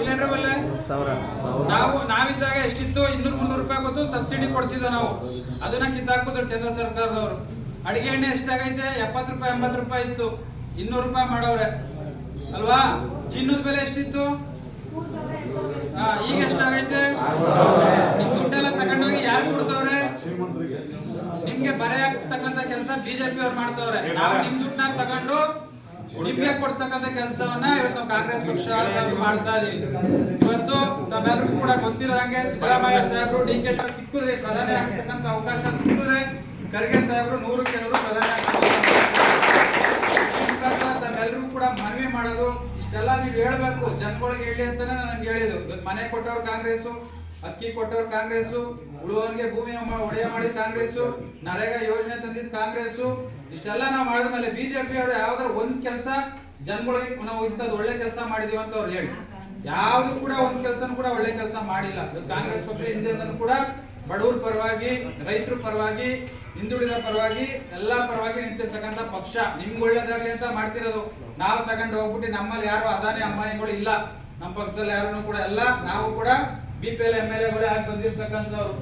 Cylinder ಬೆಲೆ ಸಾವಿರ. ನಾವು ನಾವಿದ್ದಾಗ ಎಷ್ಟಿತ್ತು? ಇನ್ನೂರು ಮುನ್ನೂರು ರೂಪಾಯಿ ಗೊತ್ತು ಸಬ್ಸಿಡಿ ಕೊಡ್ತಿದ್ದೋ ನಾವು. ಅದನ್ನ ಕಿತ್ತಾಕಿದ್ರು ಕೇಂದ್ರ ಸರ್ಕಾರದವರು. ಅಡಿಗೆ ಎಣ್ಣೆ ಎಷ್ಟಾಗೈತೆ? ಎಪ್ಪತ್ತು ರೂಪಾಯಿ ಎಂಬತ್ತು ರೂಪಾಯಿ ಇತ್ತು. ಇನ್ನೂರು ರೂಪಾಯಿ ಮಾಡವ್ರೆ. ಅಲ್ವಾ? ಚಿನ್ನದ ಬೆಲೆ ಎಷ್ಟಿತ್ತು? ಹಾ, ಈಗ ಎಷ್ಟಾಗೈತೆ? ನಿಮ್ ದುಡ್ಡೆಲ್ಲ ತಗೊಂಡೋಗಿ ಯಾರು ಕೊಡ್ತವ್ರೆ? ನಿಮ್ಗೆ ಬರೆಯಾಗ್ತಕ್ಕಂತ ಕೆಲಸ ಬಿಜೆಪಿ ಅವ್ರು ಮಾಡ್ತವ್ರೆ. ನಾವು ನಿಮ್ ದುಡ್ಡನ್ನ ತಗೊಂಡು ನಿಮ್ಗೆ ಕೊಡ್ತಕ್ಕಂತ ಕೆಲಸವನ್ನ ಇವತ್ತು ಕಾಂಗ್ರೆಸ್ ಪಕ್ಷ ಮಾಡ್ತಾ ಇದೀವಿ ಇವತ್ತು ತಮ್ಮೆಲ್ಲರಿಗೂ ಕೂಡ ಗೊತ್ತಿರೋ ಹಂಗೆ ಸಿದ್ದರಾಮಯ್ಯ ಸಾಹೇಬರು, ಡಿ ಕೆ ಸಿಕ್ಕಿದ್ರೆ ಪ್ರಧಾನಿ ಆಗ್ತಕ್ಕಂತ ಅವಕಾಶ ಸಿಕ್ಕಿದ್ರೆ ಖರ್ಗೆ ಸಾಹೇಬರು ನೂರು ಪ್ರಧಾನಿ ಆಗ್ತಾರೆ. ನಮ್ಮೆಲ್ಲರಿಗೂ ಕೂಡ ಮನವಿ ಮಾಡೋದು, ಇಷ್ಟೆಲ್ಲ ನೀವು ಹೇಳ್ಬೇಕು, ಜನಗಳಿಗೆ ಹೇಳಿ ಅಂತಾನೆ ನನ್ಗೆ ಇವತ್ತು ಮನೆ ಕೊಟ್ಟವ್ರು ಕಾಂಗ್ರೆಸ್ ಅಕ್ಕಿ ಕೊಟ್ಟವ್ರು ಕಾಂಗ್ರೆಸ್ ಉಳುವವರಿಗೆ ಭೂಮಿ ಒಡೆಯ ಮಾಡಿದ ಕಾಂಗ್ರೆಸ್ ನರೇಗಾ ಯೋಜನೆ ತಂದಿದ್ ಕಾಂಗ್ರೆಸ್ ಇಷ್ಟೆಲ್ಲ ನಾವು ಮಾಡಿದ್ಮೇಲೆ ಬಿಜೆಪಿ ಅವರು ಯಾವ್ದಾರು ಒಂದ್ ಕೆಲಸ ಜನಗಳಿಗೆ ನಾವು ಇಂಥದ್ದು ಒಳ್ಳೆ ಕೆಲಸ ಮಾಡಿದೀವಿ ಅಂತ ಅವ್ರು ಹೇಳಿ. ಯಾವ್ದು ಕೂಡ ಒಂದ್ ಕೆಲಸನೂ ಕೂಡ ಒಳ್ಳೆ ಕೆಲಸ ಮಾಡಿಲ್ಲ. ಕಾಂಗ್ರೆಸ್ ಪಕ್ಷ ಹಿಂದೆ ಕೂಡ ಬಡವ್ರ ಪರವಾಗಿ, ರೈತರ ಪರವಾಗಿ, ಹಿಂದುಳಿದ ಪರವಾಗಿ, ಎಲ್ಲಾ ಪರವಾಗಿ ನಿಂತಿರ್ತಕ್ಕಂಥ ಪಕ್ಷ. ನಿಮ್ಗೆ ಒಳ್ಳೇದಾಗ್ಲಿ ಅಂತ ಮಾಡ್ತಿರೋದು. ನಾವು ತಗೊಂಡು ಹೋಗ್ಬಿಟ್ಟು ನಮ್ಮಲ್ಲಿ ಯಾರು ಅದಾನಿ, ಅಂಬಾನಿಗಳು ಇಲ್ಲ. ನಮ್ಮ ಪಕ್ಷದಲ್ಲಿ ಯಾರು ಕೂಡ ಎಲ್ಲ ನಾವು ಕೂಡ B M L M L ಎಗಳು ಆಗಿ ಬಂದಿರ್ತಕ್ಕಂಥವ್ರು.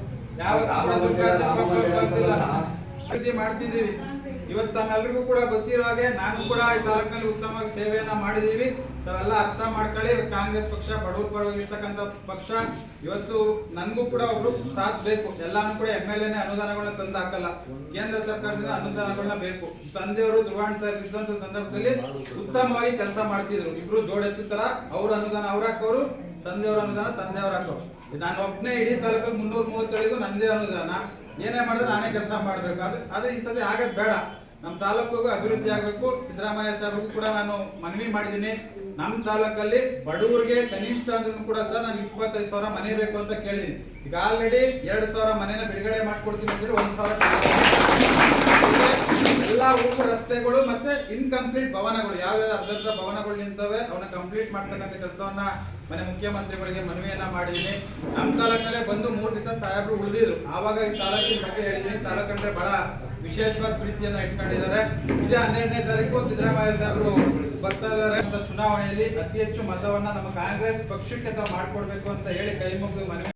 ಅಭಿವೃದ್ಧಿ ಮಾಡ್ತಿದ್ದೀವಿ. ಇವತ್ತು ತಮ್ಮೆಲ್ರಿಗೂ ಕೂಡ ಗೊತ್ತಿರೋ ಹಾಗೆ ನಾನು ಕೂಡ ಈ ತಾಲೂಕಿನಲ್ಲಿ ಉತ್ತಮವಾಗಿ ಸೇವೆಯನ್ನ ಮಾಡಿದೀವಿ ತಾವೆಲ್ಲ ಅರ್ಥ ಮಾಡ್ಕೊಳ್ಳಿ. ಕಾಂಗ್ರೆಸ್ ಪಕ್ಷ ಬಡವ್ರ ಪರವಾಗಿರ್ತಕ್ಕಂಥ ಪಕ್ಷ. ಇವತ್ತು ನನಗೂ ಕೂಡ ಒಬ್ರು ಸಾಥ್ ಬೇಕು. ಎಲ್ಲಾನು ಕೂಡ ಎಂ ಎಲ್ ಎನೇ ಅನುದಾನಗಳನ್ನ ತಂದು ಹಾಕಲ್ಲ ಕೇಂದ್ರ ಸರ್ಕಾರದಿಂದ ಅನುದಾನಗಳನ್ನ ಬೇಕು. ತಂದೆಯವರು ಧ್ರುವಾಣ್ ಸರ್ ಇದ್ದಂತ ಸಂದರ್ಭದಲ್ಲಿ ಉತ್ತಮವಾಗಿ ಕೆಲಸ ಮಾಡ್ತಿದ್ರು. ಇಬ್ರು ಜೋಡೆತ್ತುತ್ತರ ಅವ್ರ ಅನುದಾನ ಅವ್ರ ಹಾಕೋರು. ತಂದೆಯವ್ರ ಅನುದಾನ, ತಂದೆಯವ್ರ ಹಾಕೋದು ನಾನು ಒಬ್ಬನೇ ಇಡೀ ತಾಲೂಕಲ್ಲಿ ಮುನ್ನೂರ ಮೂವತ್ತೇಳಿಗೂ ನಂದೇ ಅನುದಾನ. ಏನೇ ಮಾಡಿದ್ರೆ ನಾನೇ ಕೆಲಸ ಮಾಡಬೇಕು. ಅದು ಅದೇ ಈ ಸತಿ ಆಗದ್ ಬೇಡ. ನಮ್ಮ ತಾಲೂಕಿಗೂ ಅಭಿವೃದ್ಧಿ ಆಗಬೇಕು. ಸಿದ್ದರಾಮಯ್ಯ ಸಾಹೇಬ್ರಿಗೂ ಕೂಡ ನಾನು ಮನವಿ ಮಾಡಿದ್ದೀನಿ. ನಮ್ಮ ತಾಲೂಕಲ್ಲಿ ಬಡವರಿಗೆ ಕನಿಷ್ಠ ಅಂದ್ರೂ ಕೂಡ ಸರ್ ನಾನು ಇಪ್ಪತ್ತೈದು ಸಾವಿರ ಮನೆ ಬೇಕು ಅಂತ ಕೇಳಿದ್ದೀನಿ. ಈಗ ಆಲ್ರೆಡಿ ಎರಡು ಸಾವಿರ ಮನೆನ ಬಿಡುಗಡೆ ಮಾಡ್ಕೊಡ್ತೀನಿ ಅಂದ್ರೆ ಒಂದು ಸಾವಿರ ಎಲ್ಲ ಊರು ರಸ್ತೆಗಳು ಮತ್ತೆ ಇನ್ಕಂಪ್ಲೀಟ್ ಭವನಗಳು. ಯಾವ್ಯಾವ ಅರ್ಧರ್ಧ ಭವನಗಳು ನಿಂತವೆ ಅವನ್ನ ಕಂಪ್ಲೀಟ್ ಮಾಡ್ತಕ್ಕಂಥ ಕೆಲಸವನ್ನ ಮನೆ ಮುಖ್ಯಮಂತ್ರಿಗಳಿಗೆ ಮನವಿಯನ್ನ ಮಾಡಿದ್ದೀನಿ. ನಮ್ಮ ತಾಲೂಕಲ್ಲೇ ಬಂದು ಮೂರು ದಿವಸ ಸಾಹೇಬರು ಉಳಿದಿದ್ರು. ಆವಾಗ ಈ ತಾಲೂಕಿನ ಬಗ್ಗೆ ಹೇಳಿದ್ದೀನಿ. ತಾಲೂಕಂದ್ರೆ ಬಹಳ ವಿಶೇಷವಾದ ಪ್ರೀತಿಯನ್ನ ಇಟ್ಕೊಂಡಿದ್ದಾರೆ. ಇದೇ ಹನ್ನೆರಡನೇ ತಾರೀಕು ಸಿದ್ದರಾಮಯ್ಯ ಸಾಹೇಬರು ಬರ್ತಾ ಇದ್ದಾರೆ ಚುನಾವಣೆಯಲ್ಲಿ ಅತಿ ಹೆಚ್ಚು ಮತವನ್ನ ನಮ್ಮ ಕಾಂಗ್ರೆಸ್ ಪಕ್ಷಕ್ಕೆ ತಾವು ಮಾಡ್ಕೊಡ್ಬೇಕು ಅಂತ ಹೇಳಿ ಕೈ ಮುಗಿದು ಮನವಿ